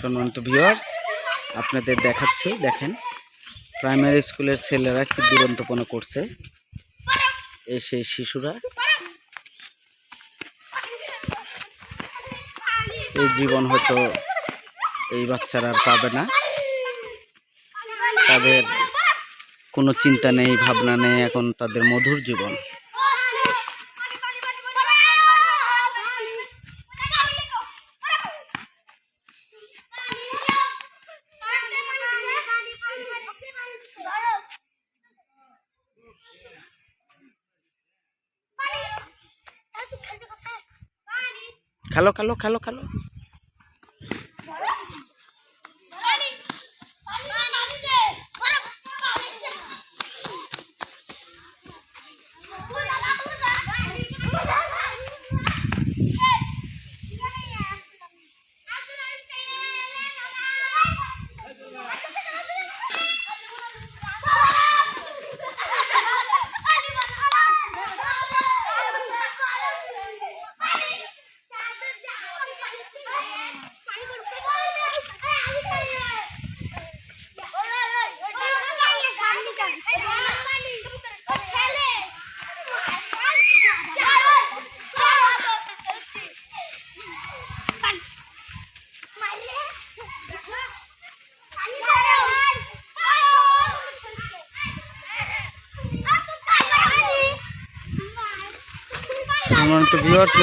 সম্মানিত ভিউয়ার্স আপনাদের দেখাচ্ছি, দেখেন প্রাইমারি স্কুলের ছেলেরা কি দুরন্তপনা করছে। এই সেই শিশুরা। এই জীবন হয়তো এই বাচ্চারা আর পাবে না। তাদের কোনো চিন্তা নেই, ভাবনা নেই, এখন তাদের মধুর জীবন। খেলো খেলো খেলো খেলো।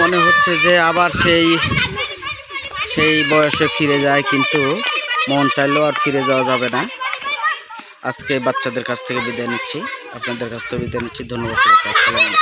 মনে হচ্ছে যে আবার সেই সেই বয়সে ফিরে যায়, কিন্তু মন চাইলেও আর ফিরে যাওয়া যাবে না। আজকে বাচ্চাদের কাছ থেকে বিদায় নিচ্ছি। আপনাদের কাছ থেকে বিদায় নিচ্ছি। ধন্যবাদ